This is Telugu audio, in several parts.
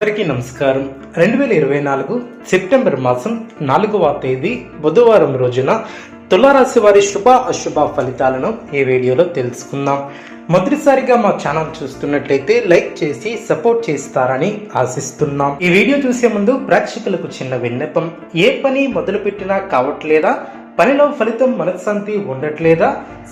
అందరికీ నమస్కారం. రెండు వేల ఇరవై నాలుగు సెప్టెంబర్ మాసం నాలుగవ తేదీ బుధవారం రోజున తులారాశి వారి శుభ అశుభ ఫలితాలను ఈ వీడియోలో తెలుసుకుందాం. మొదటిసారిగా మా ఛానల్ చూస్తున్నట్లయితే లైక్ చేసి సపోర్ట్ చేస్తారని ఆశిస్తున్నాం. ఈ వీడియో చూసే ముందు ప్రేక్షకులకు చిన్న విన్నపం. ఏ పని మొదలుపెట్టినా కావట్లేదా? పనిలో ఫలితం మనశ్శాంతి ఉండట్లేదా?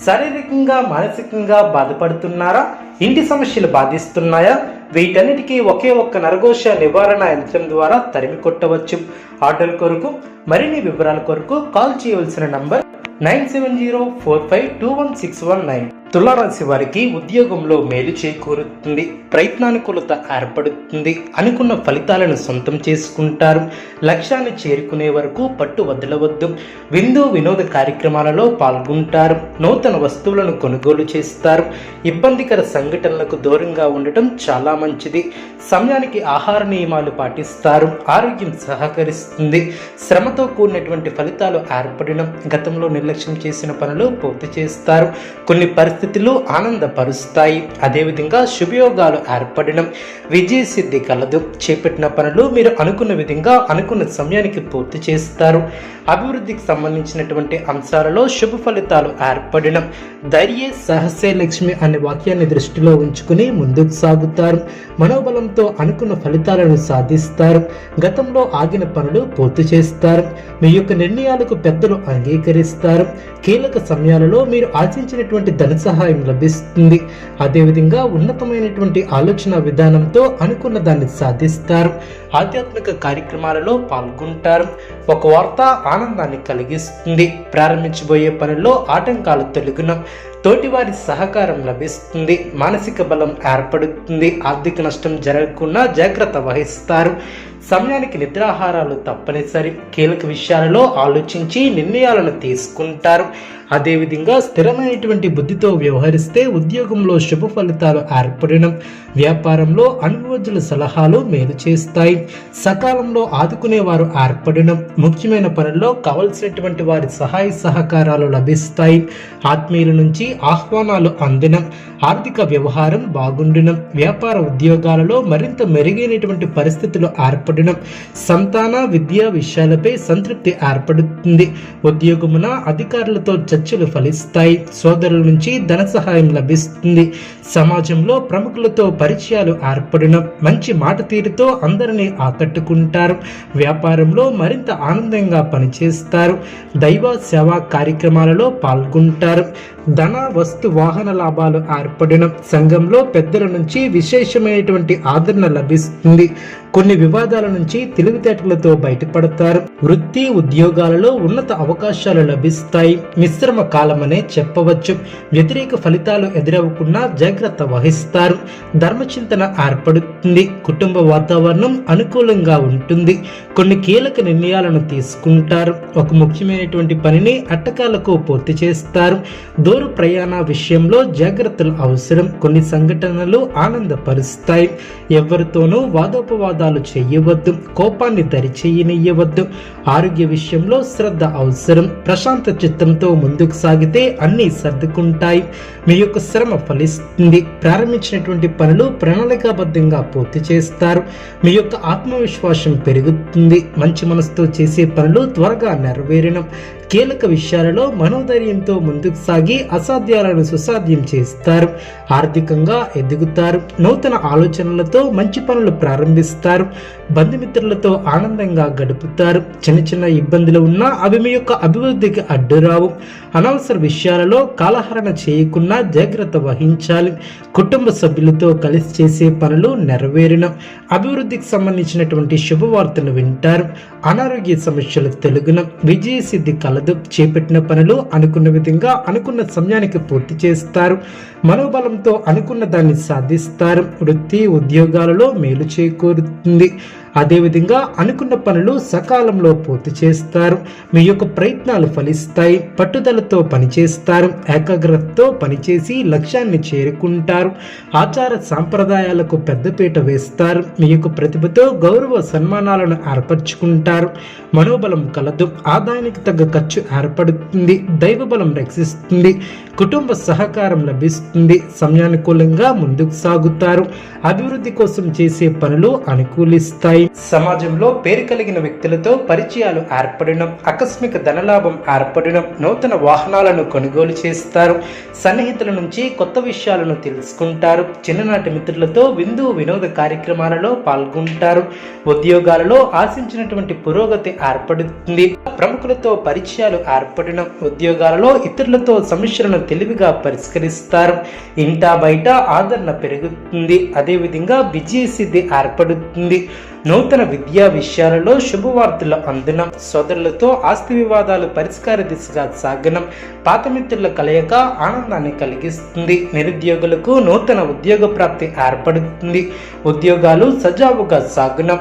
శారీరకంగా మానసికంగా బాధపడుతున్నారా? ఇంటి సమస్యలు బాధిస్తున్నాయా? వీటన్నిటికీ ఒకే ఒక్క నరఘోష నివారణ యంత్రం ద్వారా తరిమి కొట్టవచ్చు. ఆర్డర్ కొరకు మరిన్ని వివరాల కొరకు కాల్ చేయవలసిన number nine seven zero four five two one six one nine. తులారాశి వారికి ఉద్యోగంలో మేలు చేకూరుతుంది. ప్రయత్నానుకూలత ఏర్పడుతుంది. అనుకున్న ఫలితాలను సొంతం చేసుకుంటారు. లక్ష్యాన్ని చేరుకునే వరకు పట్టు వదలవద్దు విందు వినోద కార్యక్రమాలలో పాల్గొంటారు. నూతన వస్తువులను కొనుగోలు చేస్తారు. ఇబ్బందికర సంఘటనలకు దూరంగా ఉండటం చాలా మంచిది. సమయానికి ఆహార నియమాలు పాటిస్తారు. ఆరోగ్యం సహకరిస్తుంది. శ్రమతో కూడినటువంటి ఫలితాలు ఏర్పడడం గతంలో నిర్లక్ష్యం చేసిన పనులు పూర్తి చేస్తారు. కొన్ని పరిస్థితులు ఆనందపరుస్తాయి. అదేవిధంగా శుభయోగాలు ఏర్పడడం విజయ సిద్ధి కలదు. చేపట్టిన పనులు మీరు అనుకున్న విధంగా అనుకున్న సమయానికి పూర్తి చేస్తారు. అభివృద్ధికి సంబంధించినటువంటి అంశాలలో శుభ ఫలితాలు ఏర్పడడం ధైర్య సహస్య లక్ష్మి అనే వాక్యాన్ని దృష్టిలో ఉంచుకుని ముందుకు సాగుతారు. మనోబలంతో అనుకున్న ఫలితాలను సాధిస్తారు. గతంలో ఆగిన పనులు పూర్తి చేస్తారు. మీ యొక్క నిర్ణయాలకు పెద్దలు అంగీకరిస్తారు. కీలక సమయాలలో మీరు ఆశించినటువంటి ధన సహాయం లభిస్తుంది. అదేవిధంగా ఉన్నతమైనటువంటి ఆలోచన విధానంతో అనుకున్న దాన్ని సాధిస్తారు. ఆధ్యాత్మిక కార్యక్రమాలలో పాల్గొంటారు. ఒక వార్త ఆనందాన్ని కలిగిస్తుంది. ప్రారంభించబోయే పనుల్లో ఆటంకాలు తొలగిన తోటివారి సహకారం లభిస్తుంది మానసిక బలం ఏర్పడుతుంది ఆర్థిక నష్టం జరగకుండా జాగ్రత్త వహిస్తారు. సమయానికి నిద్రాహారాలు తప్పనిసరి. కీలక విషయాలలో ఆలోచించి నిర్ణయాలను తీసుకుంటారు. అదేవిధంగా స్థిరమైనటువంటి బుద్ధితో వ్యవహరిస్తే ఉద్యోగంలో శుభ ఫలితాలు ఏర్పడడం వ్యాపారంలో అనుభవజ్ఞుల సలహాలు మేలు చేస్తాయి. సకాలంలో ఆదుకునేవారు ఏర్పడడం ముఖ్యమైన పనుల్లో కావలసినటువంటి వారి సహాయ సహకారాలు లభిస్తాయి. ఆత్మీయుల నుంచి ఆహ్వానాలు అందడం ఆర్థిక వ్యవహారం బాగుండడం వ్యాపార ఉద్యోగాలలో మరింత మెరుగైనటువంటి పరిస్థితులు ఏర్పడడం సంతాన విద్యా విషయాలపై సంతృప్తి ఏర్పడుతుంది. ఉద్యోగమున అధికారులతో చర్చలు ఫలిస్తాయి. సోదరుల నుంచి ధన సహాయం లభిస్తుంది. సమాజంలో ప్రముఖులతో పరిచయాలు ఏర్పడడం మంచి మాట తీరుతో అందరినీ ఆకట్టుకుంటారు. వ్యాపారంలో మరింత ఆనందంగా పనిచేస్తారు. దైవ సేవా కార్యక్రమాలలో పాల్గొంటారు. ధన వస్తు వాహన లాభాలు ఏర్పడడం సంఘంలో పెద్దల నుంచి విశేషమైనటువంటి ఆదరణ లభిస్తుంది. కొన్ని వివాదాల నుంచి తెలివితేటలతో బయటపడతారు. వృత్తి ఉద్యోగాలలో ఉన్నత అవకాశాలు లభిస్తాయి. మిశ్రమ కాలమనే చెప్పవచ్చు. వ్యతిరేక ఫలితాలు ఎదురవ్వకుండా జాగ్రత్త వహిస్తారు. ధర్మచింతన ఏర్పడుతుంది. కుటుంబ వాతావరణం అనుకూలంగా ఉంటుంది. కొన్ని కీలక నిర్ణయాలను తీసుకుంటారు. ఒక ముఖ్యమైనటువంటి పనిని అట్టకాలకు పూర్తి చేస్తారు. దూర ప్రయాణ విషయంలో జాగ్రత్తలు అవసరం. కొన్ని సంఘటనలు ఆనందపరుస్తాయి. ఎవరితోనూ వాదోపవాదాలు చేయవద్దు కోపాన్ని దరిచేయనియ్యవద్దు ఆరోగ్య విషయంలో శ్రద్ధ అవసరం. ప్రశాంత చిత్తంతో ముందుకు సాగితే అన్నీ సర్దుకుంటాయి. మీ యొక్క శ్రమ ఫలిస్తుంది. ప్రారంభించినటువంటి పనులు ప్రణాళికాబద్ధంగా పూర్తి చేస్తారు. మీ యొక్క ఆత్మవిశ్వాసం పెరుగుతుంది. మంచి మనసుతో చేసే పనులు త్వరగా నెరవేరడం. కీలక విషయాలలో మనోధైర్యంతో ముందుకు సాగి అసాధ్యాలను సుసాధ్యం చేస్తారు. ఆర్థికంగా ఎదుగుతారు. నూతన ఆలోచనలతో మంచి పనులు ప్రారంభిస్తారు. బంధుమిత్రులతో ఆనందంగా గడుపుతారు. చిన్న చిన్న ఇబ్బందులు ఉన్నా అవి మీ యొక్క అభివృద్ధికి అడ్డురావు అనవసర విషయాలలో కాలహరణ చేయకుండా జాగ్రత్త వహించాలి. కుటుంబ సభ్యులతో కలిసి చేసే పనులు నెరవేరిన. అభివృద్ధికి సంబంధించినటువంటి శుభవార్తలు వింటారు. అనారోగ్య సమస్యలు తెలుగున. విజయసిద్ధి కల కలదు చేపట్టిన పనులు అనుకున్న విధంగా అనుకున్న సమయానికి పూర్తి చేస్తారు. మనోబలంతో అనుకున్న దాన్ని సాధిస్తారు. వృత్తి ఉద్యోగాలలో మేలు చేకూరుతుంది. అదేవిధంగా అనుకున్న పనులు సకాలంలో పూర్తి చేస్తారు. మీ యొక్క ప్రయత్నాలు ఫలిస్తాయి. పట్టుదలతో పనిచేస్తారు. ఏకాగ్రతతో పనిచేసి లక్ష్యాన్ని చేరుకుంటారు. ఆచార సాంప్రదాయాలకు పెద్దపీట వేస్తారు. మీ యొక్క ప్రతిభతో గౌరవ సన్మానాలను ఏర్పరచుకుంటారు. మనోబలం కలదు. ఆదాయానికి తగ్గ ఖర్చు ఏర్పడుతుంది. దైవబలం రక్షిస్తుంది. కుటుంబ సహకారం లభిస్తుంది. సమయానుకూలంగా ముందుకు సాగుతారు. అభివృద్ధి కోసం చేసే పనులు అనుకూలిస్తాయి. సమాజంలో పేరు కలిగిన వ్యక్తులతో పరిచయాలు ఏర్పడడం ఆకస్మిక ధనలాభం ఏర్పడడం నూతన వాహనాలను కొనుగోలు చేస్తారు. సన్నిహితుల నుంచి కొత్త విషయాలను తెలుసుకుంటారు. చిన్ననాటి మిత్రులతో విందు వినోద కార్యక్రమాలలో పాల్గొంటారు. ఉద్యోగాలలో ఆశించినటువంటి పురోగతి ఏర్పడుతుంది. ప్రముఖులతో పరిచయాలు ఏర్పడడం ఉద్యోగాలలో ఇతరులతో సమస్యలను తెలివిగా పరిష్కరిస్తారు. ఇంటా బయట ఆదరణ పెరుగుతుంది. అదేవిధంగా విజయ సిద్ధి ఏర్పడుతుంది. నూతన విద్యా విషయాలలో శుభవార్తల అందనం సోదరులతో ఆస్తి వివాదాలు పరిష్కార దిశగా సాగనం. పాత మిత్రుల కలయిక ఆనందాన్ని కలిగిస్తుంది. నిరుద్యోగులకు నూతన ఉద్యోగ ప్రాప్తి ఏర్పడుతుంది. ఉద్యోగాలు సజావుగా సాగనం.